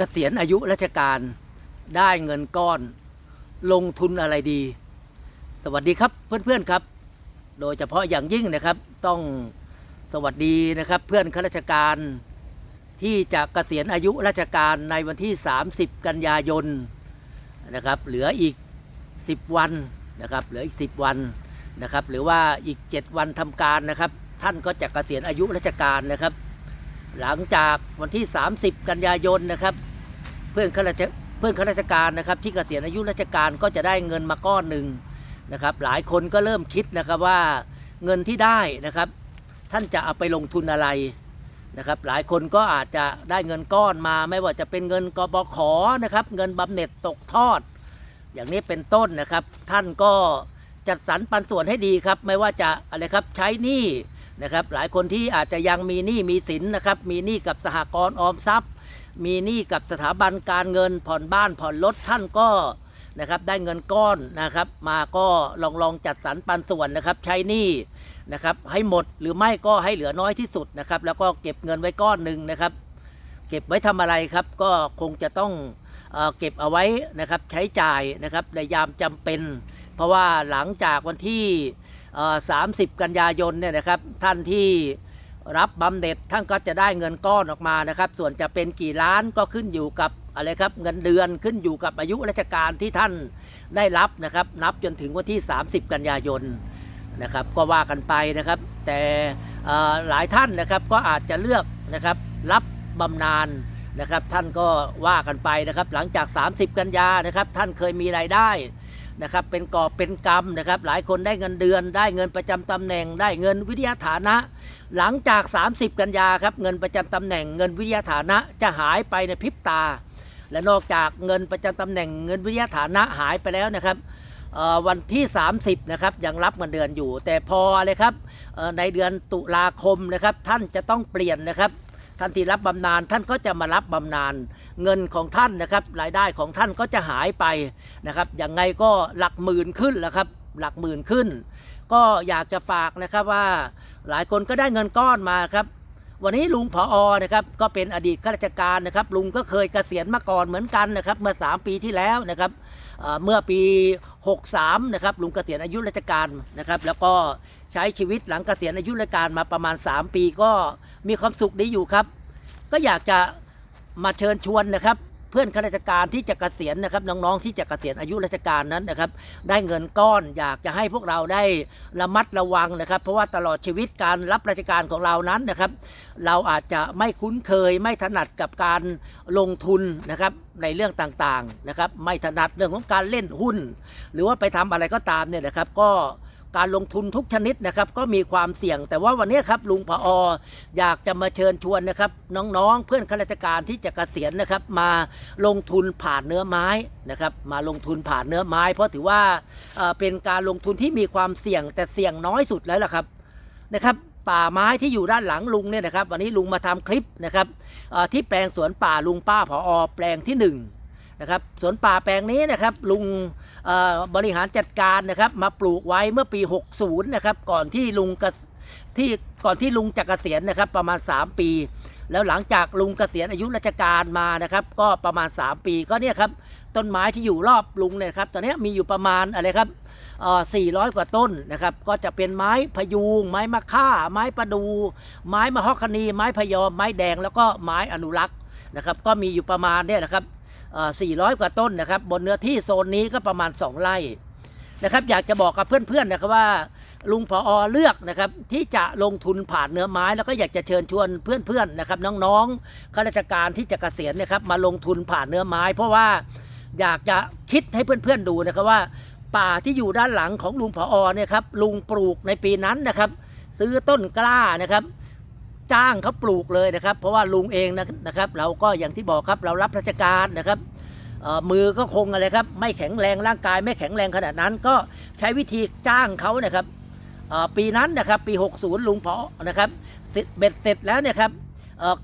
กษียณอายุราชการได้เงินก้อนลงทุนอะไรดี สวัสดีครับเพื่อนๆครับ โดยเฉพาะอย่างยิ่งนะครับต้องสวัสดีนะครับเพื่อนข้าราชการที่จะเกษียณอายุราชการในวันที่ 30 กันยายนนะครับเหลืออีก 10 วันนะครับเหลืออีก 10 วันนะครับหรือว่าอีก 7 วันทำการนะครับ ท่านก็จะเกษียณอายุราชการนะครับ หลังจากวันที่ 30 กันยายนนะครับ เพื่อนข้าราชเพื่อนข้าราชการนะครับที่เกษียณอายุราชการก็จะได้เงินมาก้อนหนึ่งนะครับ หลายคนก็เริ่มคิดนะครับว่าเงินที่ได้นะครับ ท่านจะเอาไปลงทุนอะไรนะครับ หลายคนก็อาจจะได้เงินก้อนมา ไม่ว่าจะเป็นเงินกบขนะครับ เงินบำเหน็จตกทอด อย่างนี้เป็นต้นนะครับ ท่านก็จัดสรรปันส่วนให้ดีครับ ไม่ว่าจะอะไรครับใช้หนี้นะครับ หลายคนที่อาจจะยังมีหนี้มีสินนะครับ มีหนี้กับสหกรณ์ออมทรัพย์ มีหนี้กับสถาบันการเงินผ่อนบ้านผ่อนรถท่านก็นะครับได้เงินก้อนนะครับ มาก็ลองลองจัดสรรปันส่วนนะครับ ใช้หนี้นะครับให้หมดหรือไม่ก็ให้เหลือน้อยที่สุดนะครับ แล้วก็เก็บเงินไว้ก้อนหนึ่งนะครับ เก็บไว้ทำอะไรครับ ก็คงจะต้องเออเก็บเอาไว้นะครับใช้จ่ายนะครับในยามจำเป็น เพราะว่าหลังจากวันที่อ่อ30 กันยายนเนี่ยนะครับท่านที่ รับบำเหน็จท่านก็จะได้เงินก้อนออกมานะครับ ส่วนจะเป็นกี่ล้านก็ขึ้นอยู่กับอะไรครับเงินเดือนขึ้นอยู่กับอายุราชการที่ท่านได้รับนะครับ นับจนถึงวันที่ 30 กันยายนนะครับ ก็ว่ากันไปนะครับ แต่หลายท่านนะครับก็อาจจะเลือกนะครับรับบำนาญนะครับ ท่านก็ว่ากันไปนะครับ หลังจาก 30 กันยานะครับ ท่านเคยมีรายได้ นะครับเป็นกอบเป็นกำนะครับหลายคนได้เงินเดือน ได้เงินประจำตำแหน่ง ได้เงินวิทยาฐานะ หลังจาก 30 กันยาครับเงินประจำตำแหน่ง เงินวิทยาฐานะจะหายไปในพริบตา และนอกจากเงินประจำตำแหน่ง เงินวิทยาฐานะหายไปแล้วนะครับวันที่ 30นะครับยังรับเงินเดือนอยู่ แต่พอเลยครับในเดือนตุลาคมนะครับท่านจะต้องเปลี่ยนนะครับท่านที่รับบำนาญท่านก็จะมารับบำนาญ เงินของท่านนะครับ รายได้ของท่านก็จะหายไปนะครับอยังไงก็หลักหมื่นขึ้นแล้วครับหลักหมื่นขึ้น ก็อยากจะฝากนะครับว่าหลายคนก็ได้เงินก้อนมาครับ วันนี้ลุงผออนะครับก็เป็นอดีตข้าราชการนะครับ ลุงก็เคยเกษียณมาก่อนเหมือนกันนะครับ เมื่อ 3 ปีที่แล้วนะครับเอ่อเมื่อปี 63 นะครับลุงเกษียณอายุราชการนะครับ แล้วก็ใช้ชีวิตหลังเกษียณอายุราชการมาประมาณ 3 ปีก็มีความสุขดีอยู่ครับ ก็อยากจะ มาเชิญชวนนะครับ เพื่อนข้าราชการที่จะเกษียณนะครับน้องๆที่จะเกษียณอายุราชการนั้นนะครับ ได้เงินก้อนอยากจะให้พวกเราได้ระมัดระวังนะครับ เพราะว่าตลอดชีวิตการรับราชการของเรานั้นนะครับ เราอาจจะไม่คุ้นเคยไม่ถนัดกับการลงทุนนะครับในเรื่องต่างๆนะครับ ไม่ถนัดเรื่องของการเล่นหุ้น หรือว่าไปทำอะไรก็ตามเนี่ยนะครับ ก็ การลงทุนทุกชนิดนะครับก็มีความเสี่ยง แต่ว่าวันนี้ครับลุงผออยากจะมาเชิญชวนนะครับน้องๆ เพื่อนข้าราชการที่จะเกษียณนะครับมาลงทุนผ่านเนื้อไม้นะครับมาลงทุนผ่านเนื้อไม้ เพราะถือว่าเเป็นการลงทุนที่มีความเสี่ยงแต่เสี่ยงน้อยสุดแล้วล่ะครับนะครับป่าไม้ที่อยู่ด้านหลังลุงเนี่ยนะครับ วันนี้ลุงมาทำคลิปนะครับที่แปลงสวนป่าลุงป้าผอแปลงที่หนึ่งนะครับสวนป่าแปลงนี้นะครับลุง บริหารจัดการนะครับมาปลูกไว้เมื่อปี 60 นะครับ ก่อนที่ลุงกที่ก่อนที่ลุงจะเกษียณนะครับประมาณ 3 ปี แล้วหลังจากลุงเกษียณอายุราชการมานะครับ ก็ประมาณ 3 ปีก็เนี่ยครับต้นไม้ที่อยู่รอบลุงเนี่ยครับตอนนี้มีอยู่ประมาณอะไรครับเอ่อ400 กว่าต้นนะครับ ก็จะเป็นไม้พยูง ไม้มะค่า ไม้ประดู ไม้มะฮอกคานีไม้พยอม ไม้แดง แล้วก็ไม้อนุรักษ์นะครับ ก็มีอยู่ประมาณเนี่ยนะครับ 400 กว่าต้นนะครับ บนเนื้อที่โซนนี้ก็ประมาณ 2 ไร่นะครับ อยากจะบอกกับเพื่อนๆนะครับว่า ลุงพออเลือกนะครับที่จะลงทุนผ่านเนื้อไม้ แล้วก็อยากจะเชิญชวนเพื่อนๆนะครับ น้องๆข้าราชการที่จะเกษียณนะครับมาลงทุนผ่านเนื้อไม้ เพราะว่าอยากจะคิดให้เพื่อนๆดูนะครับว่า ป่าที่อยู่ด้านหลังของลุงผออเนี่ยครับลุงปลูกในปีนั้นนะครับ ซื้อต้นกล้านะครับ จ้างเขาปลูกเลยนะครับ เพราะว่าลุงเองนะนะครับ เราก็อย่างที่บอกครับเรารับราชการนะครับมือก็คงอะไรครับ ไม่แข็งแรงร่างกาย ไม่แข็งแรงขนาดนั้น ก็ใช้วิธีจ้างเขานะครับปีนั้นนะครับปี 60 ลุงเพอนะครับเสร็จเบ็ดเสร็จแล้วเนี่ยครับ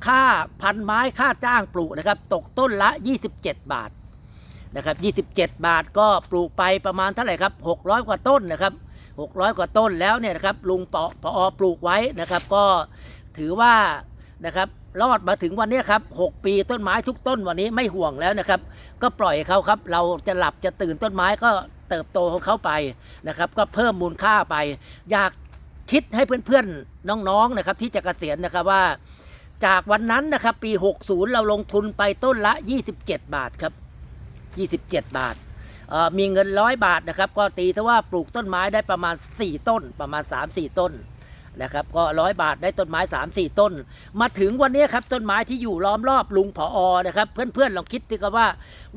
ค่าพันไม้ค่าจ้างปลูกนะครับ ตกต้นละ 27 บาทนะครับ27 บาทก็ปลูกไปประมาณเท่าไหร่ครับ 600 กว่าต้นนะครับ 600 กว่าต้นแล้วเนี่ยนะครับลุงปอพอปลูกไว้นะครับ ก็ ถือว่านะครับรอดมาถึงวันนี้ครับ 6 ปีต้นไม้ทุกต้นวันนี้ไม่ห่วงแล้วนะครับ ก็ปล่อยเขาครับ เราจะหลับจะตื่นต้นไม้ก็เติบโตของเขาไปนะครับ ก็เพิ่มมูลค่าไป อยากคิดให้เพื่อนๆน้องๆนะครับ ที่จะเกษียณนะครับว่า จากวันนั้นนะครับ ปี 60 เราลงทุนไปต้นละ 27 บาทครับ 27 บาทมีเงินร้อยบาทนะครับ ก็ตีถ้าว่าปลูกต้นไม้ได้ประมาณ 4 ต้นประมาณ 3-4 ต้น นะครับก็ร้อยบาทได้ต้นไม้ 3-4 ต้น มาถึงวันนี้ครับต้นไม้ที่อยู่ล้อมรอบลุงผออนะครับเพื่อนๆลองคิดดูกันว่า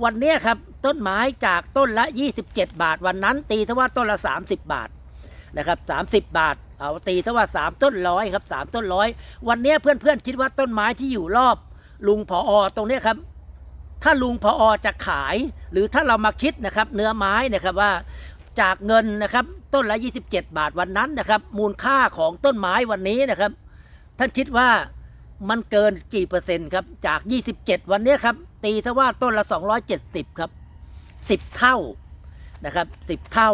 วันนี้ครับต้นไม้จากต้นละ 27 บาท วันนั้นตีถ้าว่าต้นละ 30 บาทนะครับ30 บาท เอาตีถ้าว่า 3 ต้นร้อยครับ3ต้นร้อยวันนี้เพื่อนๆคิดว่าต้นไม้ที่อยู่รอบลุงผออตรงนี้ครับถ้าลุงพออจะขาย หรือถ้าเรามาคิดนะครับเนื้อไม้นะครับว่า จากเงินนะครับ ต้นละ 27 บาทวันนั้นนะครับ มูลค่าของต้นไม้วันนี้นะครับ ท่านคิดว่ามันเกินกี่เปอร์เซ็นต์ครับ จาก 27 วันนี้ครับ ตีถ้าว่าต้นละ 270 ครับ 10 เท่านะครับ 10 เท่า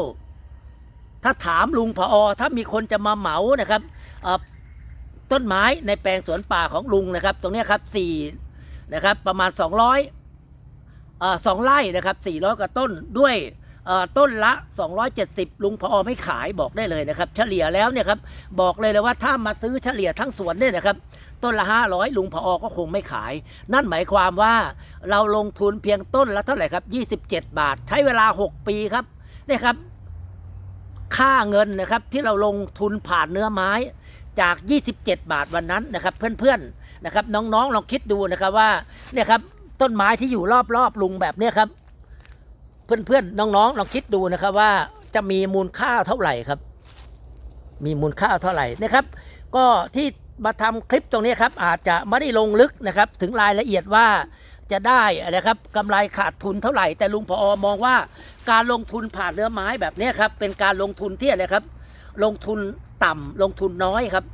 ถ้าถามลุงพออถ้ามีคนจะมาเหมานะครับต้นไม้ในแปลงสวนป่าของลุงนะครับ ตรงนี้ครับสี่นะครับ ประมาณ 200เอ่อสองไร่นะครับ400กว่าต้นด้วย ต้นละ 270 ลุงพอไม่ขายบอกได้เลยนะครับ เฉลี่ยแล้วเนี่ยครับบอกเลยเลยว่าถ้ามาซื้อเฉลี่ยทั้งสวนเนี่ยนะครับต้นละ 500 ลุงพอก็คงไม่ขาย นั่นหมายความว่าเราลงทุนเพียงต้นละเท่าไหร่ครับ 27 บาท ใช้เวลา 6 ปีครับเนี่ยครับ ค่าเงินนะครับที่เราลงทุนผ่านเนื้อไม้จาก 27 บาทวันนั้นนะครับ เพื่อนๆนะครับ น้องๆลองคิดดูนะครับว่าเนี่ยครับต้นไม้ที่อยู่รอบๆลุงแบบเนี้ยครับ เพื่อนๆน้องๆลองคิดดูนะครับว่าจะมีมูลค่าเท่าไหร่ครับ มีมูลค่าเท่าไหร่นะครับ ก็ที่มาทำคลิปตรงนี้ครับอาจจะไม่ได้ลงลึกนะครับ ถึงรายละเอียดว่าจะได้อะไรครับกำไรขาดทุนเท่าไหร่ แต่ลุงพอมองว่าการลงทุนผ่านเนื้อไม้แบบนี้ครับเป็นการลงทุนที่อะไรครับ ลงทุนต่ำลงทุนน้อยครับ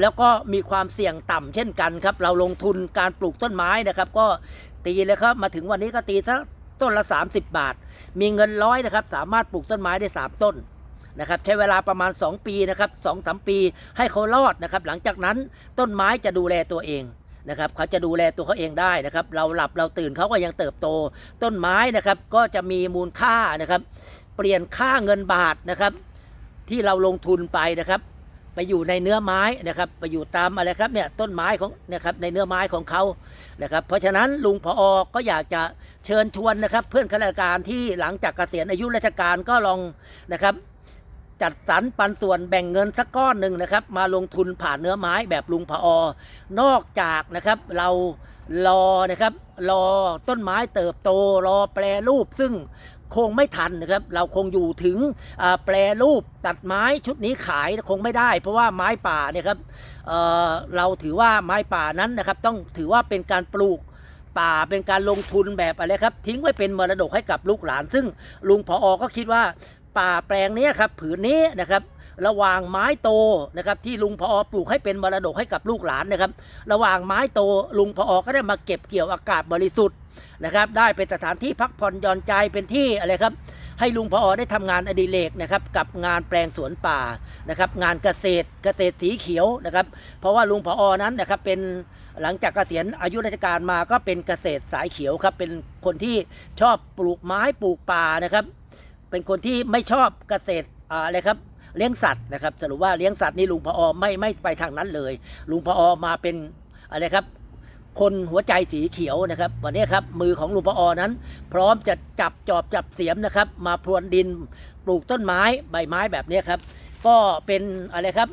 แล้วก็มีความเสี่ยงต่ำเช่นกันครับ เราลงทุนการปลูกต้นไม้นะครับ ก็ตีเลยครับมาถึงวันนี้ก็ตีซะ ต้นละ 30 บาท มีเงินร้อยนะครับ สามารถปลูกต้นไม้ได้ 3 ต้นนะครับใช้เวลาประมาณ 2 ปีนะครับสองสามปีให้เขารอดนะครับ หลังจากนั้นต้นไม้จะดูแลตัวเองนะครับเขาจะดูแลตัวเขาเองได้นะครับ เราหลับเราตื่นเขาก็ยังเติบโต ต้นไม้นะครับก็จะมีมูลค่านะครับ เปลี่ยนค่าเงินบาทนะครับ ที่เราลงทุนไปนะครับ ไปอยู่ในเนื้อไม้นะครับไปอยู่ตามอะไรครับเนี่ยต้นไม้ของนะครับในเนื้อไม้ของเขานะครับเพราะฉะนั้นลุงพออก็อยากจะเชิญชวนนะครับ เพื่อนข้าราชการที่หลังจากเกษียณอายุราชการก็ลองนะครับจัดสรรปันส่วนแบ่งเงินสักก้อนหนึ่งนะครับ มาลงทุนผ่านเนื้อไม้แบบลุงพออนอกจากนะครับเรา รอนะครับรอต้นไม้เติบโตรอแปรรูปซึ่งคงไม่ทันนะครับเราคงอยู่ถึงแปรรูปตัดไม้ชุดนี้ขายคงไม่ได้ เพราะว่าไม้ป่าเนี่ยครับเเราถือว่าไม้ป่านั้นนะครับต้องถือว่าเป็นการปลูกป่าเป็นการลงทุนแบบอะไรครับทิ้งไว้เป็นมรดกให้กับลูกหลาน ซึ่งลุงพออก็คิดว่าป่าแปลงนี้ครับผืนนี้นะครับ ระหว่างไม้โตนะครับที่ลุงพออปลูกให้เป็นมรดกให้กับลูกหลานนะครับ ระหว่างไม้โตลุงพออก็ได้มาเก็บเกี่ยวอากาศบริสุทธิ์นะครับ ได้เป็นสถานที่พักผ่อนหย่อนใจเป็นที่อะไรครับให้ลุงพออได้ทำงานอดิเรกนะครับกับงานแปลงสวนป่านะครับงานเกษตรเกษตรสีเขียวนะครับ เพราะว่าลุงพออนั้นนะครับเป็นหลังจากเกษียณอายุราชการมาก็เป็นเกษตรสายเขียวครับเป็นคนที่ชอบปลูกไม้ปลูกป่านะครับ เป็นคนที่ไม่ชอบเกษตรอะไรครับ เลี้ยงสัตว์นะครับสรุปว่าเลี้ยงสัตว์นี่ลุงพออไม่ไม่ไปทางนั้นเลย ลุงพออมาเป็นอะไรครับ คนหัวใจสีเขียวนะครับ วันนี้ครับมือของลุงพออนั้น พร้อมจะจับจอบจับเสียมนะครับ มาพรวนดินปลูกต้นไม้ใบไม้แบบนี้ครับ ก็เป็นอะไรครับ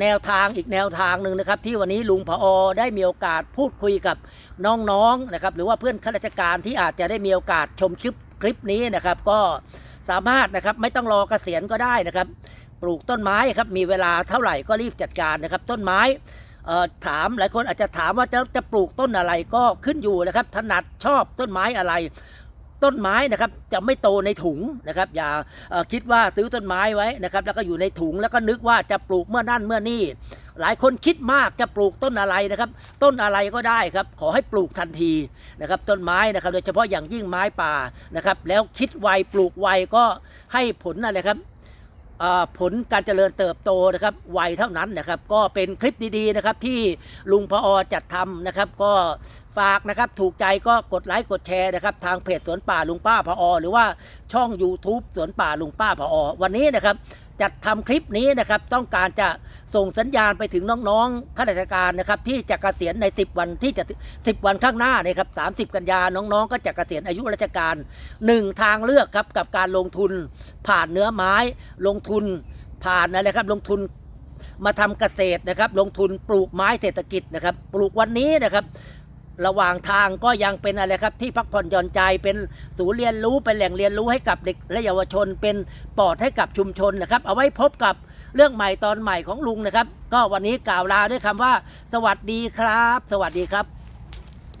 แนวทางอีกแนวทางหนึ่งนะครับ ที่วันนี้ลุงพออได้มีโอกาสพูดคุยกับน้องๆนะครับ หรือว่าเพื่อนข้าราชการที่อาจจะได้มีโอกาสชมคลิปคลิปนี้นะครับ ก็สามารถนะครับไม่ต้องรอเกษียณก็ได้นะครับ ปลูกต้นไม้ครับมีเวลาเท่าไหร่ก็รีบจัดการนะครับ ต้นไม้ถามหลายคนอาจจะถามว่าจะจะปลูกต้นอะไรก็ขึ้นอยู่นะครับ ถนัดชอบต้นไม้อะไร ต้นไม้นะครับจะไม่โตในถุงนะครับ อย่าคิดว่าซื้อต้นไม้ไว้นะครับ แล้วก็อยู่ในถุงแล้วก็นึกว่าจะปลูกเมื่อนั่นเมื่อนี่หลายคนคิดมากจะปลูกต้นอะไรนะครับ ต้นอะไรก็ได้ครับ ขอให้ปลูกทันทีนะครับ ต้นไม้นะครับ โดยเฉพาะอย่างยิ่งไม้ป่านะครับ แล้วคิดไวปลูกไวก็ให้ผลอะไรครับ ผลการเจริญเติบโตนะครับไวเท่านั้นนะครับ ก็เป็นคลิปดีๆนะครับที่ลุงพอจัดทำนะครับ ก็ฝากนะครับถูกใจก็กดไลค์กดแชร์นะครับ ทางเพจสวนป่าลุงป้าพอหรือว่าช่อง YouTube สวนป่าลุงป้าพอวันนี้นะครับ จัดทำคลิปนี้นะครับต้องการจะส่งสัญญาณไปถึงน้องๆข้าราชการนะครับที่จะเกษียณใน 10 วันที่จะ 10 วันข้างหน้านะครับ 30 กันยาน้องๆ ก็จะเกษียณอายุราชการหนึ่งทางเลือกครับกับการลงทุนผ่านเนื้อไม้ ลงทุนผ่านอะไรครับลงทุนมาทำเกษตรนะครับ ลงทุนปลูกไม้เศรษฐกิจนะครับ ปลูกวันนี้นะครับ ระหว่างทางก็ยังเป็นอะไรครับ ที่พักผ่อนหย่อนใจเป็นศูนย์เรียนรู้เป็นแหล่งเรียนรู้ให้กับเด็กและเยาวชน เป็นปอดให้กับชุมชนนะครับ เอาไว้พบกับเรื่องใหม่ตอนใหม่ของลุงนะครับ ก็วันนี้กล่าวลาด้วยคำว่า สวัสดีครับ สวัสดีครับ